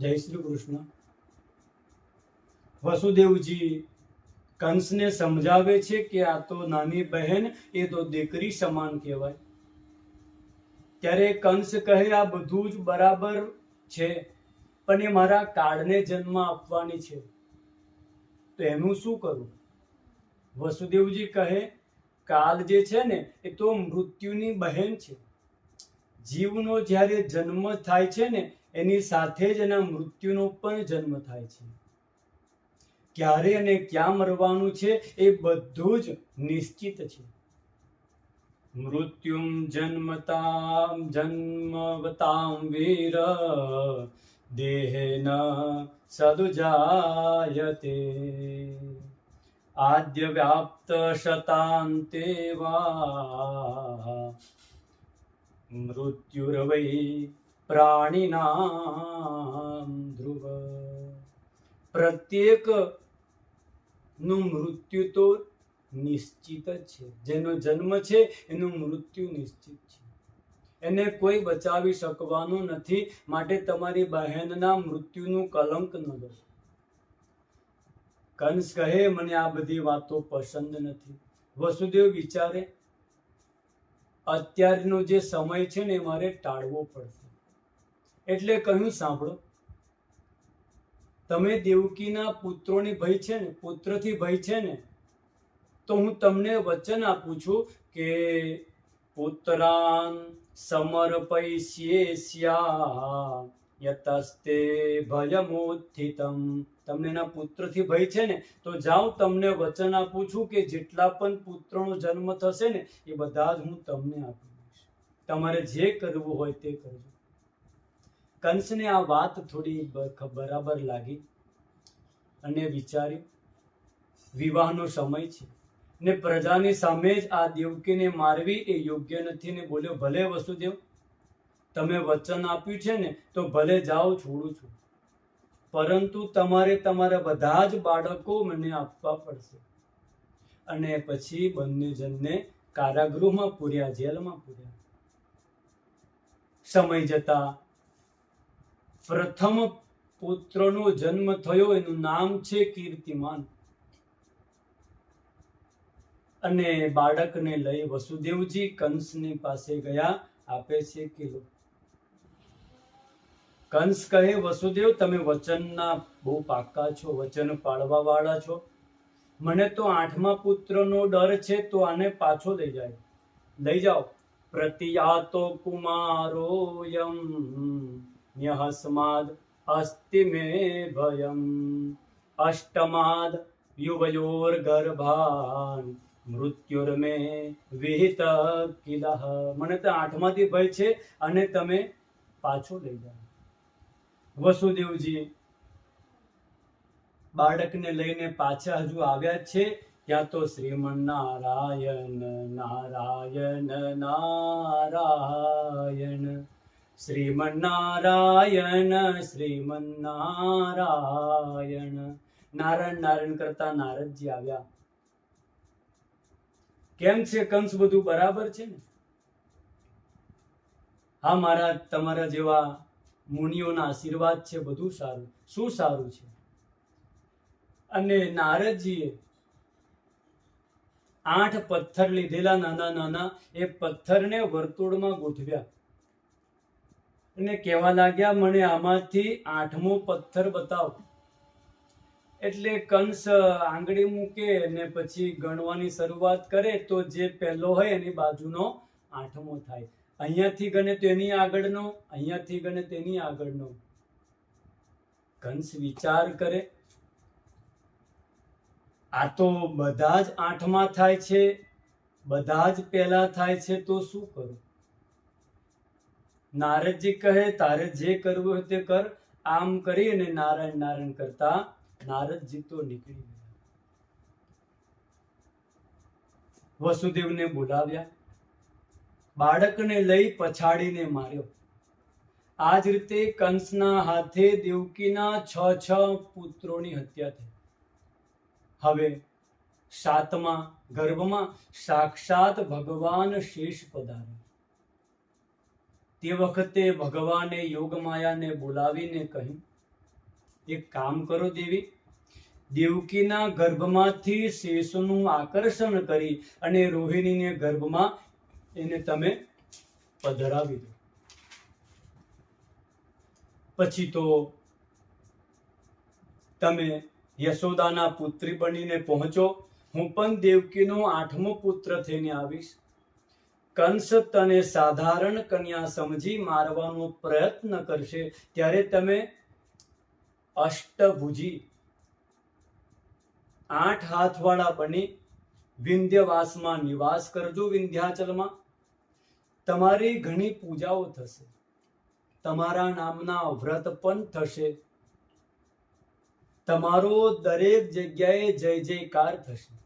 જય શ્રી કૃષ્ણ. વસુદેવજી કંસને સમજાવે છે કે આ તો નાની બહેન, એ તો દીકરી સમાન કહેવાય. ત્યારે કંસ કહે, આ બધું જ બરાબર છે, પણ એ મારા કાળને જન્મ આપવાની છે. તો એનું શું કરું? વસુદેવજી કહે કાલ જે છે ને, એ તો મૃત્યુની બહેન છે. જીવનો જ્યારે જન્મ થાય છે ને એની સાથે જ એના મૃત્યુનો પણ જન્મ થાય છે. ક્યારે અને ક્યાં મરવાનું છે એ બધું જ નિશ્ચિત છે. મૃત્યુમ જન્મતામ જન્મવતામ વીર, દેહેન સદુજાયતે. આદ્ય વ્યાપ્ત શતાંતે વા. મૃત્યુર્વૈ પ્રાણીનામ ધ્રુવ. પ્રત્યેકનું મૃત્યુ તો નિશ્ચિત છે. જેનો જન્મ છે એનું મૃત્યુ નિશ્ચિત છે. એને કોઈ બચાવી શકવાનું નથી, માટે તમારી બહેનના મૃત્યુનું કલંક ન લો. કંસ કહે, મને આ બધી વાતો પસંદ નથી. વસુદેવ વિચારે, અત્યારનો જે સમય છે ને મારે ટાળવો પડશે. એટલે કહ્યું, સાંભળો. તમે દેવકીના પુત્રોની ભય છે ને, પુત્રથી ભય છે ને, તો હું તમને વચન આપું છું કે પુત્રાન સમર્પયસ્યા યતસ્તે ભયમુત્થિતમ તમને એના પુત્રથી ભય છે ને, તો જાઓ, તમને વચન આપું છું કે જેટલા પણ પુત્રોનો જન્મ થશે ને, એ બધા જ હું તમને આપી દઈશ. તમારે જે કરવું હોય તે કરજો. કંસને આ વાત થોડી બરાબર લાગી અને વિચાર્યું. વિવાહનો સમય છે ને પ્રજાની સામે જ આ દેવકીને મારવી એ યોગ્ય નથી ને બોલ્યો, ભલે વસુદેવ, તમે વચન આપ્યું છે ને, તો ભલે જાઓ, છોડું છું. પરંતુ તમારે તમારા બધા જ બાળકો મને આપવા પડશે. અને પછી બંને જણને કારાગૃહમાં પૂર્યા, જેલમાં પૂર્યા. સમય જતા પ્રથમ પુત્રનો જન્મ થયો, એનું નામ છે કીર્તિમાન. અને બાળકને લઈ વસુદેવજી કંસની પાસે ગયા, આપે છે કિલો. કંસ કહે, વસુદેવ, તમે વચનના બહુ પાક્કા છો, વચન પાળવા વાળા છો. મને તો આઠમા પુત્રનો ડર છે, તો આને પાછો લઈ જાય. લઈ જાઓ. પ્રતિયાતો કુમારોયમ. ન્યહસ્માદ अस्ति मे भयम्। अष्टमाद् युवयोर्गर्भान्। મૃત્યુર્મે વિહિત કિલહ મને તો આઠમાંથી ભય છે અને તમે પાછો લઈ જાઓ। વસુદેવજી બાળકને લઈને પાછા હજુ આવ્યા છે, ત્યાં તો શ્રીમન નારાયણ નારાયણ નારાયણ શ્રીમન નારાયણ શ્રીમન નારાયણ નારાયણ નારાયણ કરતા નારદજી આવ્યા. કેમ છે કંસ બધું બરાબર છે ને? હા મારા તમારા જેવા મુનિઓના આશીર્વાદ છે, બધું સારું. શું સારું છે? અને નારદજીએ આઠ પથ્થર લીધેલા નાના નાના એ પથ્થરને વર્તુળમાં ગોઠવ્યા. અને કહેવા લાગ્યા, મને આમાંથી આઠમો પથ્થર બતાવો. એટલે કંસ આંગળી મૂકે ને પછી ગણવાની શરૂઆત કરે તો જે પહેલો હોય એની બાજુનો આઠમો થાય. અહીંયાથી ગણે તો એની આગળનો, અહીંયાથી ગણે તેની આગળનો. કંસ વિચાર કરે, આ તો બધા જ આઠમા થાય છે, બધા જ પહેલા થાય છે, તો શું કરું? નારદજી કહે, તારે જે કરવું હોય તે કર. આમ કરી અને નારાયણ નારાયણ કરતા નારદજી તો નીકળી ગયા. વસુદેવને બોલાવ્યા. બાળકને લઈ પછાડીને માર્યો. આ જ રીતે કંસના હાથે દેવકીના છ છ પુત્રોની હત્યા થઈ. હવે સાતમા ગર્ભમાં સાક્ષાત ભગવાન શેષ પધારે તે વખતે ભગવાને યોગમાયાને બોલાવીને કહ્યું, એક કામ કરો દેવી, દેવકીના ગર્ભમાંથી શેષનું આકર્ષણ કરી અને રોહિણીને ગર્ભમાં એને તમે પધરાવી દો. પછી તો તમે યશોદાના પુત્રી બનીને પહોંચો. હું પણ દેવકીનો આઠમો પુત્ર થઈને આવીશ. કંસ તને સાધારણ કન્યા સમજી મારવાનો પ્રયત્ન કરશે. ત્યારે તમે અષ્ટભુજી, આઠ હાથવાળા બની વિંધ્યવાસમાં નિવાસ કરજો વિંધ્યાચલમાં. તમારી ઘણી પૂજાઓ થશે. તમારા નામના વ્રત પણ થશે. તમારો દરેક જગ્યાએ જય જયકાર થશે.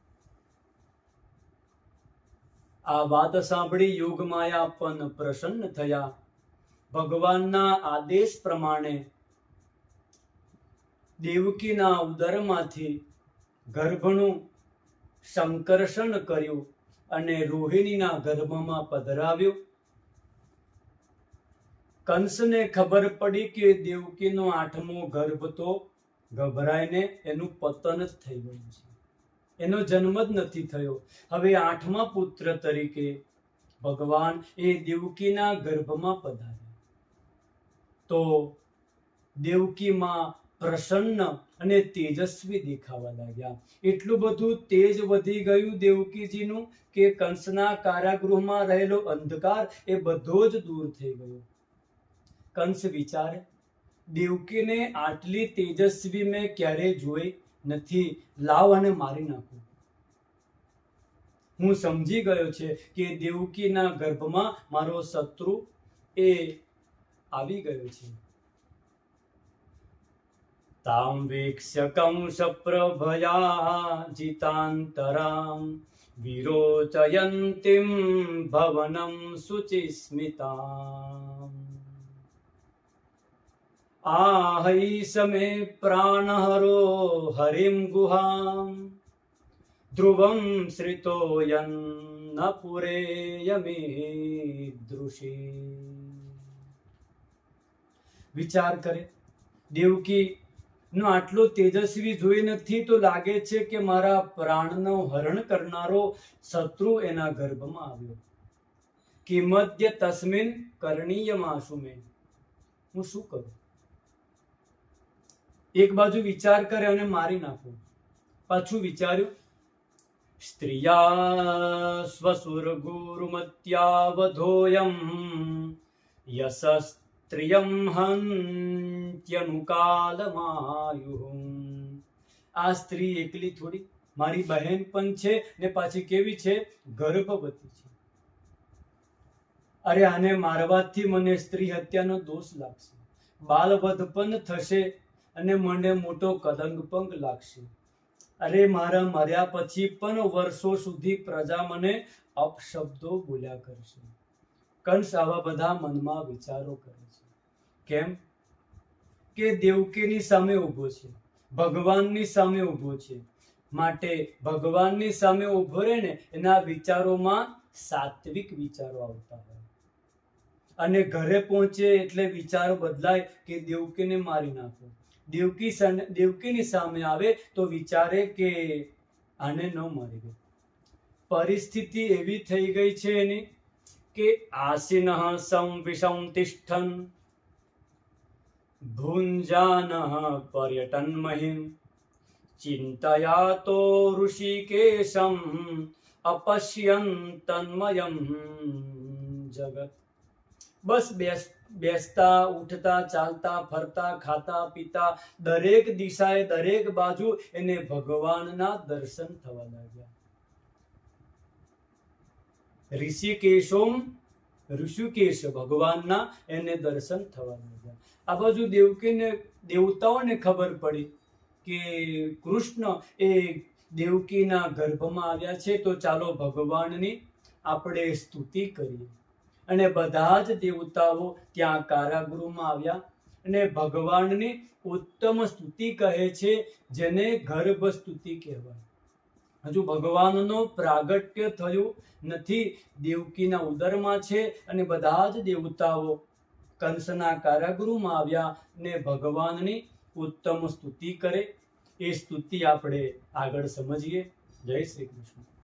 આ વાત સાંભળી યોગમાયા પણ પ્રસન્ન થયા. ભગવાનના આદેશ પ્રમાણે દેવકીના ઉદરમાંથી ગર્ભનું સંકર્ષણ કર્યું અને રોહિણીના ગર્ભમાં પધરાવ્યું. કંસને ખબર પડી કે દેવકીનો આઠમો ગર્ભ તો ગભરાઈને એનું પતન જ થઈ ગયું છે. એનો જન્મ જ નથી થયો. હવે આઠમા પુત્ર તરીકે ભગવાન એ દેવકીના ગર્ભમાં પધાર્યા. તો દેવકીમાં પ્રસન્ન અને તેજસ્વી દેખાવા લાગ્યા. એટલું બધું તેજ વધી ગયું દેવકીજીનું કે કંસના કારાગૃહમાં રહેલો અંધકાર એ બધો જ દૂર થઈ ગયો. કંસ વિચારે, દેવકીને આટલી તેજસ્વી મેં ક્યારે જોઈ? નથી, લાવ અને મારી નાખું. હું સમજી ગયો છે કે દેવકીના ગર્ભમાં મારો શત્રુ એ આવી ગયો છે. તામ વીક્ષ્ય સપ્રભયા પ્રભયા જીતાંતરામ વિરોચયંતીમ ભવનમ શુચિસ્મિતામ आहै समे प्राणहरो हरिं गुहां ध्रुवं श्रितो यन्न पुरेयमीदृशी વિચાર કરે દેવકી નો આટલો તેજસ્વી જોઈ નથી તો લાગે છે કે મારા પ્રાણનો હરણ કરનારો શત્રુ એના ગર્ભમાં આવ્યો કિમદ્ય તસ્મિન કરણીય માસુમે હું શું કરું એક બાજુ વિચાર કરે અને મારી નાખો. પાછું વિચાર્યું, સ્ત્રિયા સ્વસુર ગુરુમત્યાવધોયમ યસસ્ત્રિયમ હંત્યનુકાલમાયુ આ સ્ત્રી એકલી થોડી, મારી બહેન પણ છે ને પાછી કેવી છે? ગર્ભવતી છે. અરે આને મારવાથી મને સ્ત્રી હત્યાનો દોષ લાગશે. બાલવધ પણ થશે અને મને મોટો કદંગ પંક લાગશે. અરે મારા મર્યા પછી પણ વર્ષો સુધી પ્રજા મને અપશબ્દો બોલ્યા કરશે. કંસ આવા બધા મનમાં વિચારો કરે છે. કેમ? કે દેવકીની સામે ઊભો છે. ભગવાનની સામે ઊભો છે. માટે ભગવાનની સામે ઊભો રહે ને એના વિચારોમાં સાત્વિક વિચારો આવતા હોય. અને ઘરે પહોંચે એટલે વિચારો બદલાય કે દેવકીને મારી નાખો. દેવકી દેવકીની સામે આવે તો વિચારે કે આને ન મારી ગઈ પરિસ્થિતિ એવી થઈ ગઈ છે એની કે આસીન સમ વિષમ તિષ્ઠન ભુંજાન પર્યટન મહિમ ચિંતયા તો ઋષિકેશમ અપશ્યન તન્મયમ જગત. બસ બેસ, બેસતા, ઉઠતા, ચાલતા, ફરતા, ખાતા, પીતા, દરેક દિશાએ, દરેક બાજુ એને ભગવાનના દર્શન થવા લાગ્યા. ઋષિકેશોમ, ઋષિકેશ ભગવાનના એને દર્શન થવા લાગ્યા. આ બાજુ દેવકીને, દેવતાઓને ખબર પડી કે કૃષ્ણ એ દેવકીના ગર્ભમાં આવ્યા છે, તો ચાલો ભગવાનની આપણે સ્તુતિ કરીએ. અને બધા જ દેવતાઓ ત્યાં કારાગૃહમાં આવ્યા અને ભગવાનની ઉત્તમ સ્તુતિ કહે છે, જેને ગર્ભ સ્તુતિ કહેવાય. હજુ ભગવાનનો પ્રાગટ્ય થયું નથી, દેવકીના ઉદરમાં છે અને બધા જ દેવતાઓ કંસના કારાગૃહમાં આવ્યા ને ભગવાનની ઉત્તમ સ્તુતિ કરે. એ સ્તુતિ આપણે આગળ સમજીએ. જય શ્રી કૃષ્ણ.